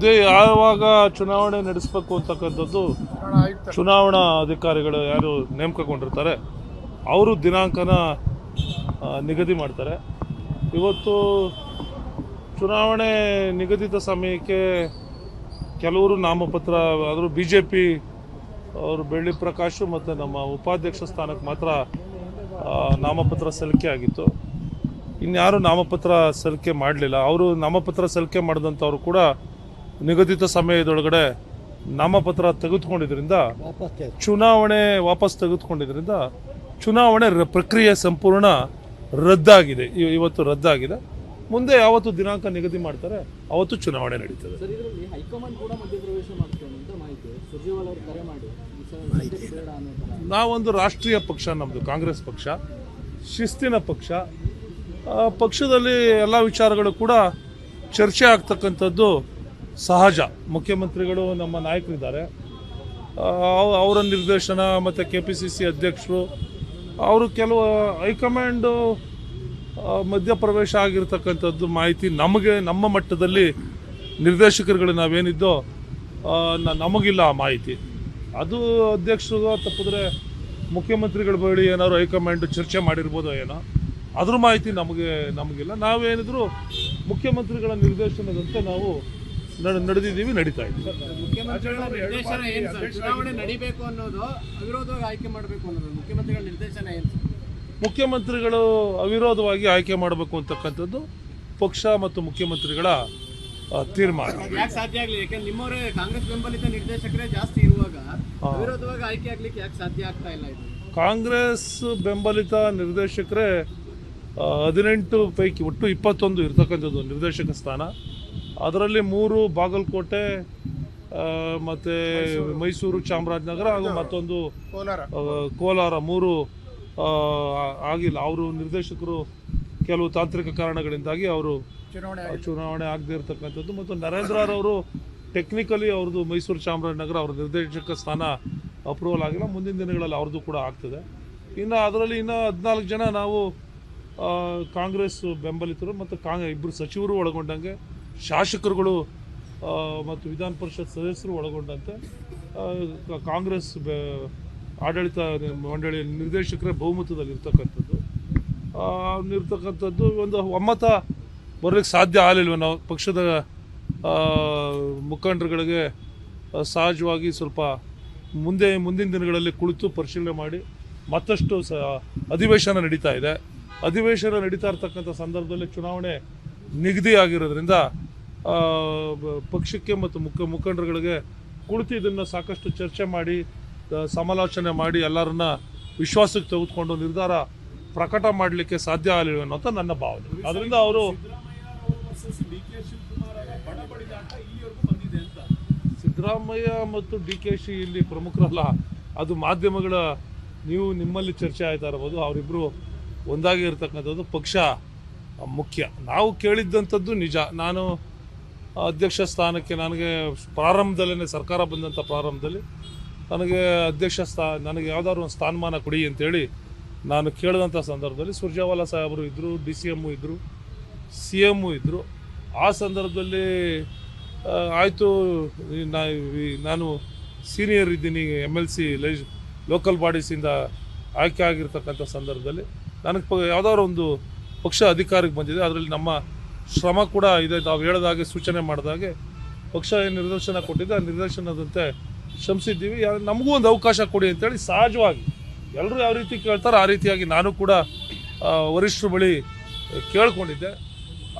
ಮುಂದೆ ಯಾವಾಗ ಚುನಾವಣೆ ನಡೆಸಬೇಕು ಅಂತಕ್ಕಂಥದ್ದು ಚುನಾವಣಾ ಅಧಿಕಾರಿಗಳು ಯಾರು ನೇಮಕಗೊಂಡಿರ್ತಾರೆ, ಅವರು ದಿನಾಂಕನ ನಿಗದಿ ಮಾಡ್ತಾರೆ. ಇವತ್ತು ಚುನಾವಣೆ ನಿಗದಿತ ಸಮಯಕ್ಕೆ ಕೆಲವರು ನಾಮಪತ್ರ, ಆದರೂ ಬಿ ಜೆ ಪಿ ಅವರು ಬೆಳ್ಳಿ ಪ್ರಕಾಶ್ ಮತ್ತು ನಮ್ಮ ಉಪಾಧ್ಯಕ್ಷ ಸ್ಥಾನಕ್ಕೆ ಮಾತ್ರ ನಾಮಪತ್ರ ಸಲ್ಲಿಕೆ ಆಗಿತ್ತು. ಇನ್ಯಾರು ನಾಮಪತ್ರ ಸಲ್ಲಿಕೆ ಮಾಡಲಿಲ್ಲ, ಅವರು ನಾಮಪತ್ರ ಸಲ್ಲಿಕೆ ಮಾಡಿದಂಥವ್ರು ಕೂಡ ನಿಗದಿತ ಸಮಯದೊಳಗಡೆ ನಾಮಪತ್ರ ತೆಗೆದುಕೊಂಡಿದ್ರಿಂದ ಚುನಾವಣೆ ವಾಪಸ್ ತೆಗೆದುಕೊಂಡಿದ್ದರಿಂದ ಚುನಾವಣೆ ರ- ಪ್ರಕ್ರಿಯೆ ಸಂಪೂರ್ಣ ರದ್ದಾಗಿದೆ. ಇವ- ಇವತ್ತು ರದ್ದಾಗಿದೆ. ಮುಂದೆ ಯಾವತ್ತು ದಿನಾಂಕ ನಿಗದಿ ಮಾಡ್ತಾರೆ ಅವತ್ತು ಚುನಾವಣೆ ನಡೀತದೆ. ಸರ್ ಇದರಲ್ಲಿ ಹೈಕಮಾಂಡ್ ಕೂಡ ಮಧ್ಯಪ್ರವೇಶ ಮಾಡ್ತೇನೆ ಅಂತ ಮಾಹಿತಿ ಸುರ್ಜೇವಾಲ ಅವರು ಕರೆ ಮಾಡಿ. ಈ ಸಲ ಸದ್ಯಕ್ಕೆ ಬೇಡ ನಾವೊಂದು ರಾಷ್ಟ್ರೀಯ ಪಕ್ಷ ನಮ್ಮದು ಕಾಂಗ್ರೆಸ್ ಪಕ್ಷ ಶಿಸ್ತಿನ ಪಕ್ಷ ಆ, ಪಕ್ಷದಲ್ಲಿ ಎಲ್ಲ ವಿಚಾರಗಳು ಕೂಡ ಚರ್ಚೆ ಆಗ್ತಕ್ಕಂಥದ್ದು ಸಹಜ. ಮುಖ್ಯಮಂತ್ರಿಗಳು ನಮ್ಮ ನಾಯಕರಿದ್ದಾರೆ. ಅವರ ನಿರ್ದೇಶನ ಮತ್ತು ಕೆ ಪಿ ಸಿ ಸಿ ಅಧ್ಯಕ್ಷರು, ಅವರು ಕೆಲವು ಹೈಕಮಾಂಡು ಮಧ್ಯಪ್ರವೇಶ ಆಗಿರ್ತಕ್ಕಂಥದ್ದು ಮಾಹಿತಿ ನಮಗೆ, ನಮ್ಮ ಮಟ್ಟದಲ್ಲಿ ನಿರ್ದೇಶಕರುಗಳು ನಾವೇನಿದ್ದೋ ನಮಗಿಲ್ಲ ಆ ಮಾಹಿತಿ. ಅದು ಅಧ್ಯಕ್ಷರು ತಪ್ಪಿದ್ರೆ ಮುಖ್ಯಮಂತ್ರಿಗಳ ಬಳಿ ಏನಾದ್ರು ಹೈಕಮಾಂಡ್ ಚರ್ಚೆ ಮಾಡಿರ್ಬೋದೋ ಏನೋ, ಅದ್ರ ಮಾಹಿತಿ ನಮಗೆ, ನಮಗಿಲ್ಲ. ನಾವೇನಿದ್ರು ಮುಖ್ಯಮಂತ್ರಿಗಳ ನಿರ್ದೇಶನದಂತೆ ನಾವು ನಡೆದಿದ್ದೀವಿ ನಡೀತಾ ಇದ್ದೀವಿ ಮುಖ್ಯಮಂತ್ರಿಗಳ ನಿರ್ದೇಶನ ಏನು ಸರ್? ಚುನಾವಣೆ ನಡಿಬೇಕು ಅನ್ನೋದು ಅವಿರೋಧವಾಗಿ ಆಯ್ಕೆ ಮಾಡಬೇಕು ಅನ್ನೋದು ಮುಖ್ಯಮಂತ್ರಿಗಳ ನಿರ್ದೇಶನ ಏನು ಮುಖ್ಯಮಂತ್ರಿಗಳು ಅವಿರೋಧವಾಗಿ ಆಯ್ಕೆ ಮಾಡಬೇಕು ಅಂತಕ್ಕಂಥದ್ದು ಪಕ್ಷ ಮತ್ತು ಮುಖ್ಯಮಂತ್ರಿಗಳ ತೀರ್ಮಾನ. ಯಾಕೆ ಸಾಧ್ಯ ಆಗಲಿ ಯಾಕಂದ್ರೆ ನಿಮ್ಮವರೇ ಕಾಂಗ್ರೆಸ್ ಬೆಂಬಲಿತ ನಿರ್ದೇಶಕರೇ ಜಾಸ್ತಿ ಇರುವಾಗ ಅವಿರೋಧವಾಗಿ ಆಯ್ಕೆ ಆಗ್ಲಿಕ್ಕೆ ಯಾಕೆ ಸಾಧ್ಯ ಆಗ್ತಾ ಇಲ್ಲ ಇದು? ಕಾಂಗ್ರೆಸ್ ಬೆಂಬಲಿತ ನಿರ್ದೇಶಕರೇ ಹದಿನೆಂಟು ಪೈಕಿ ಒಟ್ಟು ಇಪ್ಪತ್ತೊಂದು ಇರ್ತಕ್ಕಂಥದ್ದು ನಿರ್ದೇಶಕ ಸ್ಥಾನ. ಅದರಲ್ಲಿ ಮೂರು ಬಾಗಲಕೋಟೆ ಮತ್ತು ಮೈಸೂರು. ಚಾಮರಾಜನಗರ ಹಾಗೂ ಮತ್ತೊಂದು ಕೋಲಾರ. ಮೂರು ಆಗಿಲ್ಲ. ಅವರು ನಿರ್ದೇಶಕರು ಕೆಲವು ತಾಂತ್ರಿಕ ಕಾರಣಗಳಿಂದಾಗಿ ಅವರು ಚುನಾವಣೆ ಆಗದೆ. ಇರತಕ್ಕಂಥದ್ದು. ಮತ್ತು ನರೇಂದ್ರರವರು ಟೆಕ್ನಿಕಲಿ ಅವ್ರದ್ದು ಮೈಸೂರು ಚಾಮರಾಜನಗರ ಅವ್ರ ನಿರ್ದೇಶಕ ಸ್ಥಾನ ಅಪ್ರೂವಲ್ ಆಗಿಲ್ಲ. ಮುಂದಿನ ದಿನಗಳಲ್ಲಿ ಅವ್ರದ್ದು ಕೂಡ ಆಗ್ತದೆ. ಇನ್ನು ಅದರಲ್ಲಿ ಇನ್ನು ಹದಿನಾಲ್ಕು ಜನ ನಾವು ಕಾಂಗ್ರೆಸ್ ಬೆಂಬಲಿತರು ಮತ್ತು ಕಾಂಗ್ ಇಬ್ಬರು ಸಚಿವರು ಒಳಗೊಂಡಂಗೆ ಶಾಸಕರುಗಳು ಮತ್ತು ವಿಧಾನ ಪರಿಷತ್ ಸದಸ್ಯರು ಒಳಗೊಂಡಂತೆ ಕಾಂಗ್ರೆಸ್ ಆಡಳಿತ ಮಂಡಳಿಯ ನಿರ್ದೇಶಕರೇ ಬಹುಮತದಲ್ಲಿ ಇರ್ತಕ್ಕಂಥದ್ದು ಒಂದು ಒಮ್ಮತ ಬರಲಿಕ್ಕೆ ಸಾಧ್ಯ ಆಗಲಿಲ್ವ? ನಾವು ಪಕ್ಷದ ಮುಖಂಡರುಗಳಿಗೆ ಸಹಜವಾಗಿ ಸ್ವಲ್ಪ ಮುಂದೆ ಮುಂದಿನ ದಿನಗಳಲ್ಲಿ ಕುಳಿತು ಪರಿಶೀಲನೆ ಮಾಡಿ ಮತ್ತಷ್ಟು ಸ ಅಧಿವೇಶನ ನಡೀತಾ ಇದೆ. ಅಧಿವೇಶನ ನಡೀತಾ ಇರ್ತಕ್ಕಂಥ ಸಂದರ್ಭದಲ್ಲಿ ಚುನಾವಣೆ ನಿಗದಿ ಆಗಿರೋದ್ರಿಂದ ಆ, ಬ- ಪಕ್ಷಕ್ಕೆ ಮತ್ತು ಮುಖ ಮುಖಂಡರುಗಳಿಗೆ ಕುಳಿತು ಇದನ್ನು ಸಾಕಷ್ಟು ಚರ್ಚೆ ಮಾಡಿ ಸಮಾಲೋಚನೆ ಮಾಡಿ ಎಲ್ಲರನ್ನ ವಿಶ್ವಾಸಕ್ಕೆ ತೆಗೆದುಕೊಂಡು ನಿರ್ಧಾರ ಪ್ರಕಟ ಮಾಡಲಿಕ್ಕೆ ಸಾಧ್ಯ ಆಗಲಿವೆ ಅನ್ನೋಂಥ ನನ್ನ ಭಾವನೆ. ಅದರಿಂದ ಅವರು ಸಿದ್ದರಾಮಯ್ಯ ಮತ್ತು ಡಿ ಕೆ ಶಿ ಇಲ್ಲಿ ಪ್ರಮುಖರಲ್ಲ. ಅದು ಮಾಧ್ಯಮಗಳ ನೀವು ನಿಮ್ಮಲ್ಲಿ ಚರ್ಚೆ ಆಯ್ತಾ ಇರ್ಬೋದು ಅವರಿಬ್ಬರು ಒಂದಾಗಿ ಇರತಕ್ಕಂಥದ್ದು ಪಕ್ಷ ಮುಖ್ಯ. ನಾವು ಕೇಳಿದ್ದಂಥದ್ದು ನಿಜ. ನಾನು ಅಧ್ಯಕ್ಷ ಸ್ಥಾನಕ್ಕೆ ನನಗೆ ಪ್ರಾರಂಭದಲ್ಲೇ ಸರ್ಕಾರ ಬಂದಂಥ ಪ್ರಾರಂಭದಲ್ಲಿ ನನಗೆ ಅಧ್ಯಕ್ಷ ಸ್ಥಾ, ನನಗೆ ಯಾವ್ದಾದ್ರು ಒಂದು ಸ್ಥಾನಮಾನ ಕೊಡಿ ಅಂತೇಳಿ ನಾನು ಕೇಳಿದಂಥ ಸಂದರ್ಭದಲ್ಲಿ ಸುರ್ಜೇವಾಲಾ ಸಾಹೇಬರು ಇದ್ದರು ಡಿ ಸಿ ಎಮ್ಮು ಇದ್ದರು ಸಿ ಎಮ್ಮು ಇದ್ದರು ಆ ಸಂದರ್ಭದಲ್ಲಿ ಆಯಿತು ನಾನು ಸೀನಿಯರ್ ಇದ್ದೀನಿ ಎಂ ಎಲ್ ಸಿ ಲೋಕಲ್ ಬಾಡೀಸಿಂದ ಆಯ್ಕೆ ಆಗಿರ್ತಕ್ಕಂಥ ಸಂದರ್ಭದಲ್ಲಿ ನನಗೆ ಪ, ಯಾವುದಾದ್ರು ಒಂದು ಪಕ್ಷ ಅಧಿಕಾರಕ್ಕೆ ಬಂದಿದೆ, ಅದರಲ್ಲಿ ನಮ್ಮ ಶ್ರಮ ಕೂಡ ಇದೆ. ನಾವು ಹೇಳಿದಾಗೆ ಸೂಚನೆ ಮಾಡಿದಾಗೆ ಪಕ್ಷ ಏನು ನಿರ್ದೇಶನ ಕೊಟ್ಟಿದ್ದೆ ಆ ನಿರ್ದೇಶನದಂತೆ ಶ್ರಮಿಸಿದ್ದೀವಿ. ನಮಗೂ ಒಂದು ಅವಕಾಶ ಕೊಡಿ ಅಂತೇಳಿ ಸಹಜವಾಗಿ ಎಲ್ಲರೂ ಯಾವ ರೀತಿ ಕೇಳ್ತಾರೋ ಆ ರೀತಿಯಾಗಿ ನಾನು ಕೂಡ ವರಿಷ್ಠರು ವರಿಷ್ಠರ ಬಳಿ ಕೇಳ್ಕೊಂಡಿದ್ದೆ.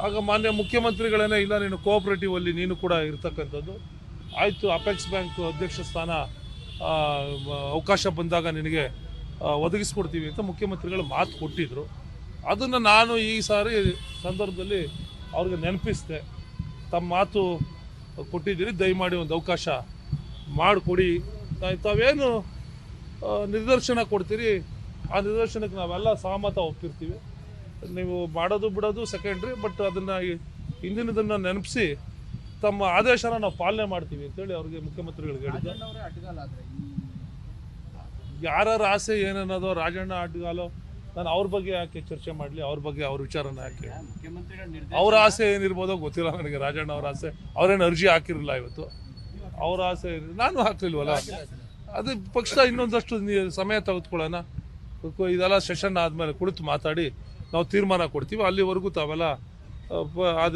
ಆಗ ಮಾನ್ಯ ಮುಖ್ಯಮಂತ್ರಿಗಳೇನೇ, ಇಲ್ಲ ನೀನು ಕೋಆಪರೇಟಿವ್ ಅಲ್ಲಿ ನೀನು ಕೂಡ ಇರ್ತಕ್ಕಂಥದ್ದು. ಆಯಿತು ಅಪೆಕ್ಸ್ ಬ್ಯಾಂಕ್ ಅಧ್ಯಕ್ಷ ಸ್ಥಾನ ಅವಕಾಶ ಬಂದಾಗ ನಿನಗೆ ಒದಗಿಸ್ಕೊಡ್ತೀವಿ ಅಂತ ಮುಖ್ಯಮಂತ್ರಿಗಳು ಮಾತು ಕೊಟ್ಟಿದ್ದರು ಅದನ್ನು ನಾನು ಈ ಸಾರಿ ಸಂದರ್ಭದಲ್ಲಿ ಅವ್ರಿಗೆ ನೆನಪಿಸ್ದೆ ತಮ್ಮ ಮಾತು ಕೊಟ್ಟಿದ್ದೀರಿ ದಯಮಾಡಿ ಒಂದು ಅವಕಾಶ ಮಾಡಿಕೊಡಿ. ತಾವೇನು ನಿದರ್ಶನ ಕೊಡ್ತೀರಿ ಆ ನಿದರ್ಶನಕ್ಕೆ ನಾವೆಲ್ಲ ಸಹಮತ ಒಪ್ಪಿರ್ತೀವಿ. ನೀವು ಮಾಡೋದು ಬಿಡೋದು ಸೆಕೆಂಡ್ರಿ ಬಟ್ ಅದನ್ನು ಹಿಂದಿನದನ್ನು ನೆನಪಿಸಿ ತಮ್ಮ ಆದೇಶನ ನಾವು ಪಾಲನೆ ಮಾಡ್ತೀವಿ ಅಂತೇಳಿ ಅವ್ರಿಗೆ ಮುಖ್ಯಮಂತ್ರಿಗಳಿಗೆ ಹೇಳಿದ್ದೆ. ಯಾರ್ಯಾರ ಆಸೆ ಏನನ್ನೋದೋ ರಾಜಣ್ಣ ಅಡ್ಗಾಲೋ ನಾನು ಅವ್ರ ಬಗ್ಗೆ ಯಾಕೆ ಚರ್ಚೆ ಮಾಡಲಿ? ಅವ್ರ ಬಗ್ಗೆ ಅವ್ರ ವಿಚಾರನ ಯಾಕೆ ಅವ್ರ ಆಸೆ ಏನಿರ್ಬೋದೋ ಗೊತ್ತಿಲ್ಲ ನನಗೆ ರಾಜಣ್ಣ ಅವ್ರ ಆಸೆ. ಅವ್ರೇನು ಅರ್ಜಿ ಹಾಕಿರಲಿಲ್ಲ ಇವತ್ತು? ಅವ್ರ ಆಸೆ ನಾನು ಹಾಕ್ಲಿಲ್ವಲ್ಲ? ಅದು ಪಕ್ಷ ಇನ್ನೊಂದಷ್ಟು ನೀ- ಸಮಯ ತೆಗೆದುಕೊಳ್ಳೋಣ. ಇದೆಲ್ಲ ಸೆಷನ್ ಆದಮೇಲೆ ಕುಳಿತು ಮಾತಾಡಿ ನಾವು ತೀರ್ಮಾನ ಕೊಡ್ತೀವಿ. ಅಲ್ಲಿವರೆಗೂ ತಾವೆಲ್ಲ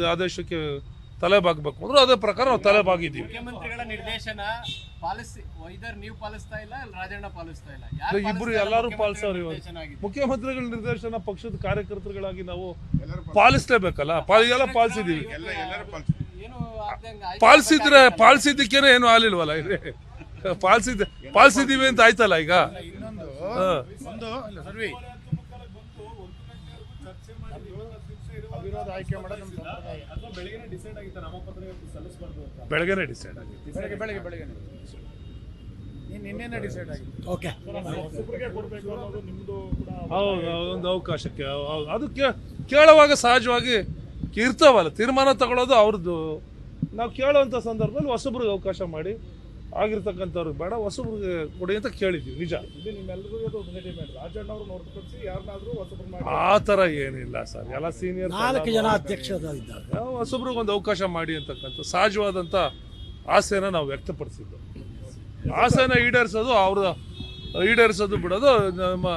ಆದೇಶಕ್ಕೆ ತಲೆ ಬಾಗಬೇಕು ಅಂದ್ರೆ ಅದೇ ಪ್ರಕಾರ ನಾವು ತಲೆ ಬಾಗಿದ್ದೀವಿ ಮುಖ್ಯಮಂತ್ರಿಗಳ ನಿರ್ದೇಶನ ಪಾಲಿಸಿ ವೈದರ್ ನೀವು ಪಾಲಿಸ್ತಾ ಇಲ್ಲ ಇಲ್ಲ ರಾಜಣ್ಣ ಪಾಲಿಸ್ತಾ ಇಲ್ಲ? ಇಲ್ಲ, ಯಾರು ಇಬ್ರು ಪಾಲಿಸ್ತಾ ಇಲ್ಲ? ಎಲ್ಲರೂ ಮುಖ್ಯಮಂತ್ರಿಗಳ ಪಾಲಿಸೋರು ಇವತ್ತು. ನಿರ್ದೇಶನ ಆಗಿದೆ. ಮುಖ್ಯಮಂತ್ರಿಗಳ ನಿರ್ದೇಶನ ಪಕ್ಷದ ಕಾರ್ಯಕರ್ತರುಗಳಾಗಿ ನಾವು ಪಾಲಿಸ್ಲೇಬೇಕಲ್ಲ? ಪಾಲಿ ಎಲ್ಲ ಪಾಲಿಸಿದ್ದೀವಿ. ಏನು ಆಗ್ದಂಗೆ ಆಯ್ತು. ಪಾಲಿಸಿದ್ರೆ ಪಾಲಿಸಿದ್ದಕ್ಕೇನೆ ಏನು ಆಲಿಲ್ವಲ್ಲ ಇಲ್ಲಿ ಪಾಲಿಸಿದ್ ಪಾಲಿಸಿದೀವಿ ಅಂತ ಆಯ್ತಲ್ಲ ಈಗ? ಇನ್ನೊಂದು. ಒಂದು ಇಲ್ಲ ಸರ್ವಿ. ಆಯ್ಕೆ ಮಾಡೋದು ನಮ್ಮ ಸಂಪ್ರದಾಯ. ಬೆಳಗ್ಗೆನೆ ಡಿಸೈಡ್ ಆಗಿದೆ ಬೆಳಗ್ಗೆ ಬೆಳಗ್ಗೆ ಬೆಳಗ್ಗೆ ನೀನು ನಿನ್ನೆನೇ ಡಿಸೈಡ್ ಓಕೆ ಹೌದು ಒಂದು ಅವಕಾಶಕ್ಕೆ ಹೌದು. ಅದು ಕೇ- ಕೇಳುವಾಗ ಸಹಜವಾಗಿ ಇರ್ತಾವಲ್ಲ ತೀರ್ಮಾನ ತಗೊಳ್ಳೋದು ಅವ್ರದ್ದು. ನಾವು ಕೇಳುವಂಥ ಸಂದರ್ಭದಲ್ಲಿ ಹೊಸಬ್ರಿಗೆ ಅವಕಾಶ ಮಾಡಿ ಆಗಿರ್ತಕ್ಕಂಥವ್ರಿಗೆ ಬೇಡ ಹೊಸಬ್ರಿಗೆ ಕೊಡಿ ಅಂತ ಕೇಳಿದ್ವಿ ನಿಜ. ಆ ಥರ ಏನಿಲ್ಲ ಸರ್. ಎಲ್ಲ ಸೀನಿಯರ್ ನಾಲ್ಕು ಜನ ಅಧ್ಯಕ್ಷರು ಇದ್ದಾರೆ. ಹೊಸಬ್ರಿಗೆ ಒಂದು ಅವಕಾಶ ಮಾಡಿ ಅಂತಕ್ಕಂಥ ಸಹಜವಾದಂಥ ಆಸೆನ ನಾವು ವ್ಯಕ್ತಪಡಿಸಿದ್ದು ಆಸೆನ ಈಡೇರಿಸೋದು ಅವ್ರ ಈಡೇರಿಸೋದು ಬಿಡೋದು ನಮ್ಮ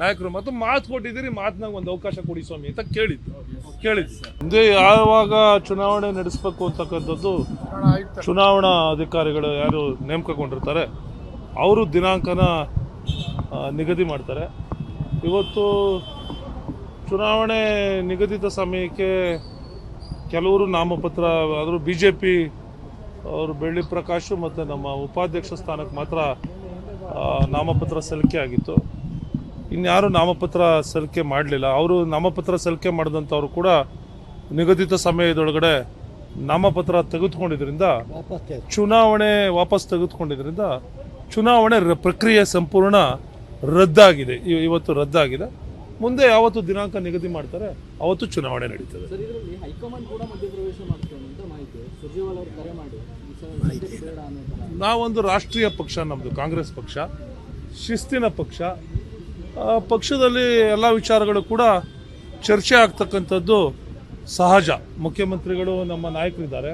ನಾಯಕರು. ಮತ್ತು ಮಾತು ಕೊಟ್ಟಿದ್ದೀರಿ ಮಾತಿನಾಗ ಒಂದು ಅವಕಾಶ ಕೊಡಿ ಸ್ವಾಮಿ ಅಂತ ಕೇಳಿದ್ದು. ಕೇಳಿದ್ದು ಮುಂದೆ ಯಾವಾಗ ಚುನಾವಣೆ ನಡೆಸಬೇಕು ಅಂತಕ್ಕಂಥದ್ದು ಚುನಾವಣಾ ಅಧಿಕಾರಿಗಳು ಯಾರು ನೇಮಕಗೊಂಡಿರ್ತಾರೆ, ಅವರು ದಿನಾಂಕನ ನಿಗದಿ ಮಾಡ್ತಾರೆ. ಇವತ್ತು ಚುನಾವಣೆ ನಿಗದಿತ ಸಮಯಕ್ಕೆ ಕೆಲವರು ನಾಮಪತ್ರ, ಆದರೂ ಬಿ ಜೆ ಪಿ ಅವರು ಬೆಳ್ಳಿ ಪ್ರಕಾಶ್ ಮತ್ತು ನಮ್ಮ ಉಪಾಧ್ಯಕ್ಷ ಸ್ಥಾನಕ್ಕೆ ಮಾತ್ರ ನಾಮಪತ್ರ ಸಲ್ಲಿಕೆ ಆಗಿತ್ತು. ಇನ್ಯಾರು ನಾಮಪತ್ರ ಸಲ್ಲಿಕೆ ಮಾಡಲಿಲ್ಲ. ಅವರು ನಾಮಪತ್ರ ಸಲ್ಲಿಕೆ ಮಾಡಿದಂಥವ್ರು ಕೂಡ ನಿಗದಿತ ಸಮಯದೊಳಗಡೆ ನಾಮಪತ್ರ ತೆಗೆದುಕೊಂಡಿದ್ರಿಂದ ಚುನಾವಣೆ ವಾಪಸ್ ತೆಗೆದುಕೊಂಡಿದ್ರಿಂದ ಚುನಾವಣೆ ರ- ಪ್ರಕ್ರಿಯೆ ಸಂಪೂರ್ಣ ರದ್ದಾಗಿದೆ. ಇವ- ಇವತ್ತು ರದ್ದಾಗಿದೆ. ಮುಂದೆ ಯಾವತ್ತು ದಿನಾಂಕ ನಿಗದಿ ಮಾಡ್ತಾರೆ ಅವತ್ತು ಚುನಾವಣೆ ನಡೀತದೆ. ನಾವೊಂದು ರಾಷ್ಟ್ರೀಯ ಪಕ್ಷ ನಮ್ಮದು ಕಾಂಗ್ರೆಸ್ ಪಕ್ಷ ಶಿಸ್ತಿನ ಪಕ್ಷ ಪಕ್ಷದಲ್ಲಿ ಎಲ್ಲ ವಿಚಾರಗಳು ಕೂಡ ಚರ್ಚೆ ಆಗ್ತಕ್ಕಂಥದ್ದು ಸಹಜ. ಮುಖ್ಯಮಂತ್ರಿಗಳು ನಮ್ಮ ನಾಯಕರಿದ್ದಾರೆ.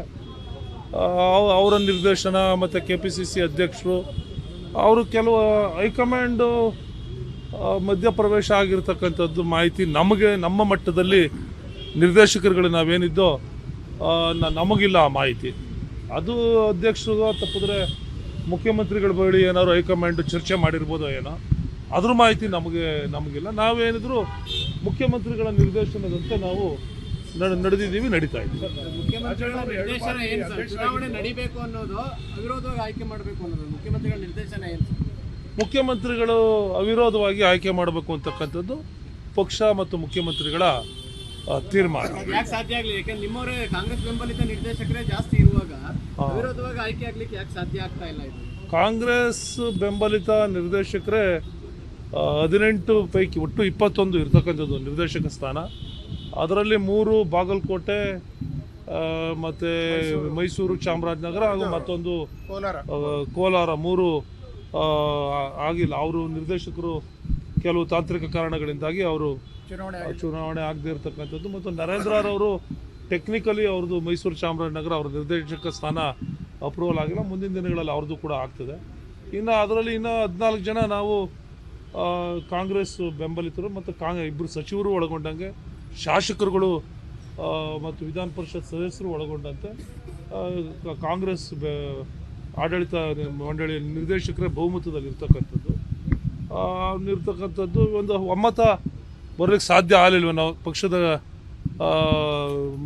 ಅವರ ನಿರ್ದೇಶನ ಮತ್ತು ಕೆ ಪಿ ಸಿ ಸಿ ಅಧ್ಯಕ್ಷರು, ಅವರು ಕೆಲವು ಹೈಕಮಾಂಡು ಮಧ್ಯಪ್ರವೇಶ ಆಗಿರ್ತಕ್ಕಂಥದ್ದು ಮಾಹಿತಿ ನಮಗೆ, ನಮ್ಮ ಮಟ್ಟದಲ್ಲಿ ನಿರ್ದೇಶಕರುಗಳು ನಾವೇನಿದ್ದೋ ನಮಗಿಲ್ಲ ಆ ಮಾಹಿತಿ. ಅದು ಅಧ್ಯಕ್ಷರು ತಪ್ಪಿದ್ರೆ ಮುಖ್ಯಮಂತ್ರಿಗಳ ಬಳಿ ಏನಾದ್ರು ಹೈಕಮಾಂಡ್ ಚರ್ಚೆ ಮಾಡಿರ್ಬೋದೋ ಏನೋ. ಅದ್ರ ಮಾಹಿತಿ ನಮಗೆ ನಮಗಿಲ್ಲ. ನಾವೇನಿದ್ರು ಮುಖ್ಯಮಂತ್ರಿಗಳ ನಿರ್ದೇಶನದಂತೆ ನಾವು ನಡೆ- ನಡೆದಿದ್ದೀವಿ ನಡೀತಾ ಇದ್ದೀವಿ ಮುಖ್ಯಮಂತ್ರಿಗಳ ನಿರ್ದೇಶನ ಏನು ಸರ್? ಚುನಾವಣೆ ನಡಿಬೇಕು ಅನ್ನೋದು ಅವಿರೋಧವಾಗಿ ಆಯ್ಕೆ ಮಾಡಬೇಕು ಅನ್ನೋದು ಮುಖ್ಯಮಂತ್ರಿಗಳ ನಿರ್ದೇಶನ ಏನು ಮುಖ್ಯಮಂತ್ರಿಗಳು ಅವಿರೋಧವಾಗಿ ಆಯ್ಕೆ ಮಾಡಬೇಕು ಅಂತಕ್ಕಂಥದ್ದು ಪಕ್ಷ ಮತ್ತು ಮುಖ್ಯಮಂತ್ರಿಗಳ ತೀರ್ಮಾನ. ಯಾಕೆ ಸಾಧ್ಯ ಆಗಲಿ ಯಾಕಂದ್ರೆ ನಿಮ್ಮವರೇ ಕಾಂಗ್ರೆಸ್ ಬೆಂಬಲಿತ ನಿರ್ದೇಶಕರೇ ಜಾಸ್ತಿ ಇರುವಾಗ ಅವಿರೋಧವಾಗಿ ಆಯ್ಕೆ ಆಗ್ಲಿಕ್ಕೆ ಯಾಕೆ ಸಾಧ್ಯ ಆಗ್ತಾ ಇಲ್ಲ ಇದು? ಕಾಂಗ್ರೆಸ್ ಬೆಂಬಲಿತ ನಿರ್ದೇಶಕರೇ ಹದಿನೆಂಟು ಪೈಕಿ ಒಟ್ಟು ಇಪ್ಪತ್ತೊಂದು ಇರ್ತಕ್ಕಂಥದ್ದು ನಿರ್ದೇಶಕ ಸ್ಥಾನ. ಅದರಲ್ಲಿ ಮೂರು ಬಾಗಲಕೋಟೆ ಮತ್ತು ಮೈಸೂರು. ಚಾಮರಾಜನಗರ ಹಾಗೂ ಮತ್ತೊಂದು ಕೋಲಾರ. ಕೋಲಾರ ಮೂರು ಆಗಿಲ್ಲ. ಅವರು ನಿರ್ದೇಶಕರು ಕೆಲವು ತಾಂತ್ರಿಕ ಕಾರಣಗಳಿಂದಾಗಿ ಅವರು ಚುನಾವಣೆ ಚುನಾವಣೆ ಆಗದೆ ಇರತಕ್ಕಂಥದ್ದು. ಮತ್ತು ನರೇಂದ್ರರವರು ಟೆಕ್ನಿಕಲಿ ಅವ್ರದ್ದು ಮೈಸೂರು ಚಾಮರಾಜನಗರ ಅವ್ರ ನಿರ್ದೇಶಕ ಸ್ಥಾನ ಅಪ್ರೂವಲ್ ಆಗಿಲ್ಲ. ಮುಂದಿನ ದಿನಗಳಲ್ಲಿ ಅವ್ರದ್ದು ಕೂಡ ಆಗ್ತದೆ. ಇನ್ನು ಅದರಲ್ಲಿ ಇನ್ನು ಹದಿನಾಲ್ಕು ಜನ ನಾವು ಕಾಂಗ್ರೆಸ್ ಬೆಂಬಲಿತರು ಮತ್ತು ಕಾಂಗ್ ಇಬ್ಬರು ಸಚಿವರು ಒಳಗೊಂಡಂಗೆ ಶಾಸಕರುಗಳು ಮತ್ತು ವಿಧಾನ ಪರಿಷತ್ ಸದಸ್ಯರು ಒಳಗೊಂಡಂತೆ ಕಾಂಗ್ರೆಸ್ ಆಡಳಿತ ಮಂಡಳಿಯ ನಿರ್ದೇಶಕರೇ ಬಹುಮತದಲ್ಲಿ ಇರ್ತಕ್ಕಂಥದ್ದು ಒಂದು ಒಮ್ಮತ ಬರಲಿಕ್ಕೆ ಸಾಧ್ಯ ಆಗಲಿಲ್ವ? ನಾವು ಪಕ್ಷದ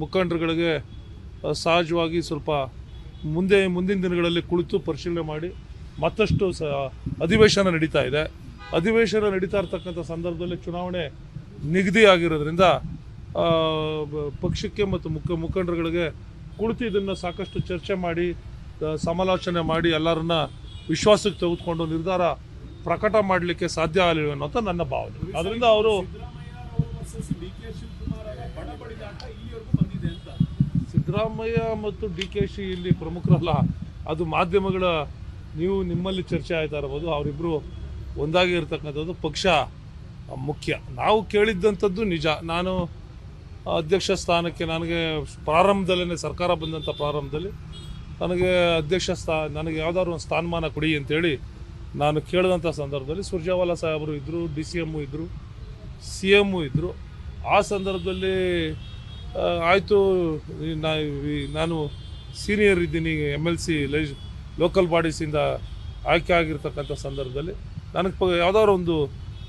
ಮುಖಂಡರುಗಳಿಗೆ ಸಹಜವಾಗಿ ಸ್ವಲ್ಪ ಮುಂದೆ, ಮುಂದಿನ ದಿನಗಳಲ್ಲಿ ಕುಳಿತು ಪರಿಶೀಲನೆ ಮಾಡಿ ಮತ್ತಷ್ಟು ಸ ಅಧಿವೇಶನ ನಡೀತಾ ಇದೆ. ಅಧಿವೇಶನ ನಡೀತಾ ಇರ್ತಕ್ಕಂಥ ಸಂದರ್ಭದಲ್ಲಿ ಚುನಾವಣೆ ನಿಗದಿ ಆಗಿರೋದ್ರಿಂದ ಪಕ್ಷಕ್ಕೆ ಮತ್ತು ಮುಖ, ಮುಖಂಡರುಗಳಿಗೆ ಕುಳಿತು ಇದನ್ನು ಸಾಕಷ್ಟು ಚರ್ಚೆ ಮಾಡಿ ಸಮಾಲೋಚನೆ ಮಾಡಿ ಎಲ್ಲರನ್ನ ವಿಶ್ವಾಸಕ್ಕೆ ತೆಗೆದುಕೊಂಡು ನಿರ್ಧಾರ ಪ್ರಕಟ ಮಾಡಲಿಕ್ಕೆ ಸಾಧ್ಯ ಆಗಲಿವೆ ಅನ್ನೋಂಥ ನನ್ನ ಭಾವನೆ. ಅದರಿಂದ ಅವರು ಸಿದ್ದರಾಮಯ್ಯ ಮತ್ತು ಡಿ ಕೆ ಶಿ ಇಲ್ಲಿ ಪ್ರಮುಖರಲ್ಲ. ಅದು ಮಾಧ್ಯಮಗಳ, ನೀವು ನಿಮ್ಮಲ್ಲಿ ಚರ್ಚೆ ಆಯ್ತಾ ಇರ್ಬೋದು ಅವರಿಬ್ಬರು ಒಂದಾಗಿ ಇರತಕ್ಕಂಥದ್ದು ಪಕ್ಷ ಮುಖ್ಯ. ನಾವು ಕೇಳಿದ್ದಂಥದ್ದು ನಿಜ. ನಾನು ಅಧ್ಯಕ್ಷ ಸ್ಥಾನಕ್ಕೆ ನನಗೆ ಪ್ರಾರಂಭದಲ್ಲೇ ಸರ್ಕಾರ ಬಂದಂಥ ಪ್ರಾರಂಭದಲ್ಲಿ ನನಗೆ ಅಧ್ಯಕ್ಷ ಸ್ಥಾ, ನನಗೆ ಯಾವ್ದಾದ್ರು ಒಂದು ಸ್ಥಾನಮಾನ ಕೊಡಿ ಅಂತೇಳಿ ನಾನು ಕೇಳಿದಂಥ ಸಂದರ್ಭದಲ್ಲಿ ಸುರ್ಜಾವಾಲಾ ಸಾಹೇಬರು ಇದ್ದರು ಡಿ ಸಿ ಎಮ್ಮು ಇದ್ದರು ಸಿ ಎಮ್ಮು ಇದ್ದರು ಆ ಸಂದರ್ಭದಲ್ಲಿ ಆಯಿತು ನಾನು ಸೀನಿಯರ್ ಇದ್ದೀನಿ ಎಂ ಎಲ್ ಸಿ ಲೈ, ಲೋಕಲ್ ಬಾಡೀಸಿಂದ ಆಯ್ಕೆ ಆಗಿರ್ತಕ್ಕಂಥ ಸಂದರ್ಭದಲ್ಲಿ ನನಗೆ ಯಾವುದಾದ್ರು ಒಂದು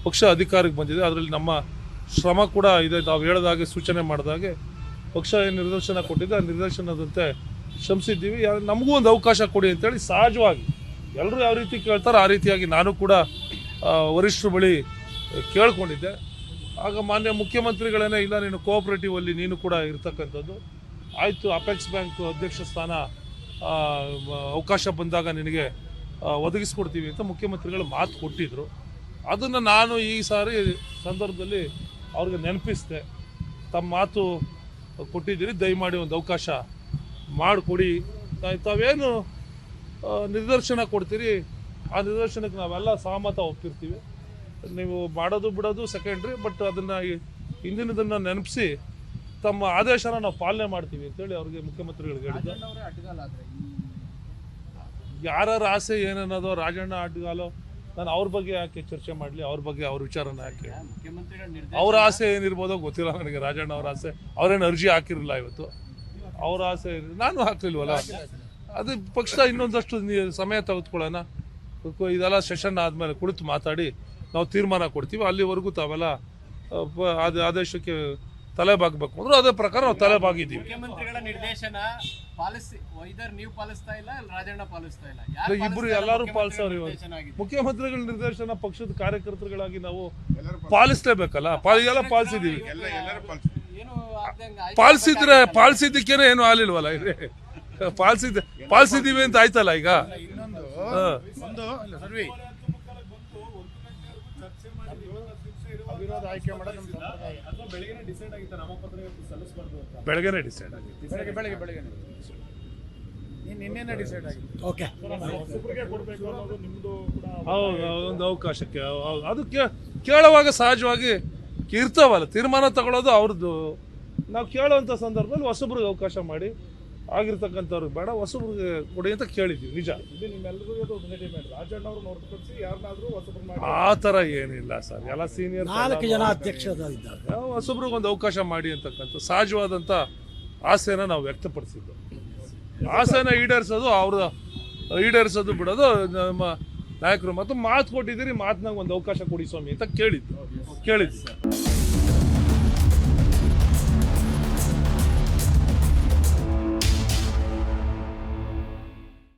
ಪಕ್ಷ ಅಧಿಕಾರಕ್ಕೆ ಬಂದಿದೆ, ಅದರಲ್ಲಿ ನಮ್ಮ ಶ್ರಮ ಕೂಡ ಇದೆ. ನಾವು ಹೇಳಿದಾಗೆ ಸೂಚನೆ ಮಾಡಿದಾಗೆ ಪಕ್ಷ ಏನು ನಿರ್ದೇಶನ ಕೊಟ್ಟಿದೆ, ಆ ನಿರ್ದೇಶನದಂತೆ ಶ್ರಮಿಸಿದ್ದೀವಿ. ನಮಗೂ ಒಂದು ಅವಕಾಶ ಕೊಡಿ ಅಂತೇಳಿ ಸಹಜವಾಗಿ ಎಲ್ಲರೂ ಯಾವ ರೀತಿ ಕೇಳ್ತಾರೋ ಆ ರೀತಿಯಾಗಿ ನಾನು ಕೂಡ ವರಿಷ್ಠರ ಬಳಿ ಕೇಳಿಕೊಂಡಿದ್ದೆ. ಆಗ ಮಾನ್ಯ ಮುಖ್ಯಮಂತ್ರಿಗಳೇನೇ, ಇಲ್ಲ ನೀನು ಕೋಆಪರೇಟಿವ್ ಅಲ್ಲಿ ನೀನು ಕೂಡ ಇರ್ತಕ್ಕಂಥದ್ದು. ಆಯಿತು ಅಪೆಕ್ಸ್ ಬ್ಯಾಂಕ್ ಅಧ್ಯಕ್ಷ ಸ್ಥಾನ ಅವಕಾಶ ಬಂದಾಗ ನಿನಗೆ ಒದಗಿಸ್ಕೊಡ್ತೀವಿ ಅಂತ ಮುಖ್ಯಮಂತ್ರಿಗಳು ಮಾತು ಕೊಟ್ಟಿದ್ರು. ಅದನ್ನು ನಾನು ಈ ಸಾರಿ ಸಂದರ್ಭದಲ್ಲಿ ಅವ್ರಿಗೆ ನೆನಪಿಸಿದೆ. ತಮ್ಮ ಮಾತು ಕೊಟ್ಟಿದ್ದೀರಿ, ದಯಮಾಡಿ ಒಂದು ಅವಕಾಶ ಮಾಡಿಕೊಡಿ. ತಾವೇನು ನಿದರ್ಶನ ಕೊಡ್ತೀರಿ, ಆ ನಿದರ್ಶನಕ್ಕೆ ನಾವೆಲ್ಲ ಸಹಮತ ಒಪ್ಪಿರ್ತೀವಿ. ನೀವು ಮಾಡೋದು ಬಿಡೋದು ಸೆಕೆಂಡ್ರಿ ಬಟ್ ಅದನ್ನು ಹಿಂದಿನದನ್ನು ನೆನಪಿಸಿ ತಮ್ಮ ಆದೇಶನ ನಾವು ಪಾಲನೆ ಮಾಡ್ತೀವಿ ಅಂತೇಳಿ ಅವ್ರಿಗೆ ಮುಖ್ಯಮಂತ್ರಿಗಳಿಗೆ ಹೇಳಿದ್ದೆ. ಯಾರ್ಯಾರ ಆಸೆ ಏನನ್ನೋದೋ ರಾಜಣ್ಣ ಆಟಗಾಲೋ ನಾನು ಅವ್ರ ಬಗ್ಗೆ ಯಾಕೆ ಚರ್ಚೆ ಮಾಡಲಿ? ಅವ್ರ ಬಗ್ಗೆ ಅವ್ರ ವಿಚಾರನ ಯಾಕೆ? ಅವ್ರ ಆಸೆ ಏನಿರ್ಬೋದು ಗೊತ್ತಿಲ್ಲ ನನಗೆ ರಾಜಣ್ಣ ಅವ್ರ ಆಸೆ. ಅವ್ರೇನು ಅರ್ಜಿ ಹಾಕಿರಲಿಲ್ಲ ಇವತ್ತು? ಅವ್ರ ಆಸೆ ನಾನು ಹಾಕ್ಲಿಲ್ವಲ್ಲ? ಅದು ಪಕ್ಷ ಇನ್ನೊಂದಷ್ಟು ನೀ- ಸಮಯ ತೆಗೆದುಕೊಳ್ಳೋಣ. ಇದೆಲ್ಲ ಸೆಷನ್ ಆದಮೇಲೆ ಕುಳಿತು ಮಾತಾಡಿ ನಾವು ತೀರ್ಮಾನ ಕೊಡ್ತೀವಿ. ಅಲ್ಲಿವರೆಗೂ ತಾವೆಲ್ಲ ಆದೇಶಕ್ಕೆ ತಲೆ ಬಾಗಬೇಕು ಅಂದ್ರೆ ಅದೇ ಪ್ರಕಾರ ನಾವು ತಲೆ ಬಾಗಿದ್ದೀವಿ ಮುಖ್ಯಮಂತ್ರಿಗಳ ನಿರ್ದೇಶನ ಪಾಲಿಸಿ ವೈದರ್ ನೀವು ಪಾಲಿಸ್ತಾ ಇಲ್ಲ ಇಲ್ಲ ರಾಜಣ್ಣ ಪಾಲಿಸ್ತಾ ಇಲ್ಲ? ಇಲ್ಲ, ಯಾರು ಇಬ್ರು ಪಾಲಿಸ್ತಾ ಇಲ್ಲ? ಎಲ್ಲರೂ ಮುಖ್ಯಮಂತ್ರಿಗಳ ಪಾಲಿಸೋರು ಇವಾಗ. ನಿರ್ದೇಶನ ಆಗಿದೆ. ಮುಖ್ಯಮಂತ್ರಿಗಳ ನಿರ್ದೇಶನ ಪಕ್ಷದ ಕಾರ್ಯಕರ್ತರುಗಳಾಗಿ ನಾವು ಪಾಲಿಸ್ಲೇಬೇಕಲ್ಲ? ಪಾಲಿಸಿದೀವಿ ಎಲ್ಲ ಏನು ಆಗ್ದಂಗೆ ಆಯ್ತು. ಪಾಲಿಸಿದ್ರೆ ಪಾಲಿಸಿದ್ದಕ್ಕೇನೆ ಏನು ಆಲಿಲ್ವಲ್ಲ ಇಲ್ಲಿ ಪಾಲಿಸಿದ್ ಪಾಲಿಸಿದೀವಿ ಅಂತ ಆಯ್ತಲ್ಲ ಈಗ? ಇನ್ನೊಂದು ಹಾ. ಒಂದು ಇಲ್ಲ ಸರ್ವಿ. ಅವಿರೋಧ ಆಯ್ಕೆ ಮಾಡೋದು ನಮ್ಮ ಬೆಳಗ್ಗೆನೆ ಡಿಸೈಡ್ ಆಗಿತ್ತು ಬೆಳಗ್ಗೆ ಡಿಸೈಡ್ ಆಗಿದೆ ಓಕೆ ಹೌದು ಒಂದು ಅವಕಾಶಕ್ಕೆ ಹೌದು ಅದು ಕೇಳುವಾಗ ಸಹಜವಾಗಿ ಇರ್ತಾವಲ್ಲ ತೀರ್ಮಾನ ತಗೊಳ್ಳೋದು ಅವ್ರದ್ದು ನಾವು ಕೇಳುವಂಥ ಸಂದರ್ಭದಲ್ಲಿ ಹೊಸಬ್ರಿಗೆ ಅವಕಾಶ ಮಾಡಿ ಆಗಿರ್ತಕ್ಕಂಥವ್ರಿಗೆ ಬೇಡ ಹೊಸಬ್ರಿಗೆ ಕೊಡಿ ಅಂತ ಕೇಳಿದ್ವಿ ನಿಜ. ಆ ಥರ ಏನಿಲ್ಲ ಸರ್. ಎಲ್ಲ ಸೀನಿಯರ್ ನಾಲ್ಕು ಜನ ಅಧ್ಯಕ್ಷರು ಇದ್ದಾಗ ಹೊಸಬ್ರಿಗೆ ಒಂದು ಅವಕಾಶ ಮಾಡಿ ಅಂತಕ್ಕಂಥ ಸಹಜವಾದಂಥ ಆಸೆನ ನಾವು ವ್ಯಕ್ತಪಡಿಸಿದ್ದು. ಆಸೆನ ಈಡೇರಿಸೋದು ಅವ್ರ ಈಡೇರಿಸೋದು ಬಿಡೋದು ನಮ್ಮ ನಾಯಕರು. ಮತ್ತು ಮಾತು ಕೊಟ್ಟಿದ್ದೀರಿ ಮಾತಿನಾಗ ಒಂದು ಅವಕಾಶ ಕೊಡಿ ಸ್ವಾಮಿ ಅಂತ ಕೇಳಿದ್ದು. ಕೇಳಿದ್ದು.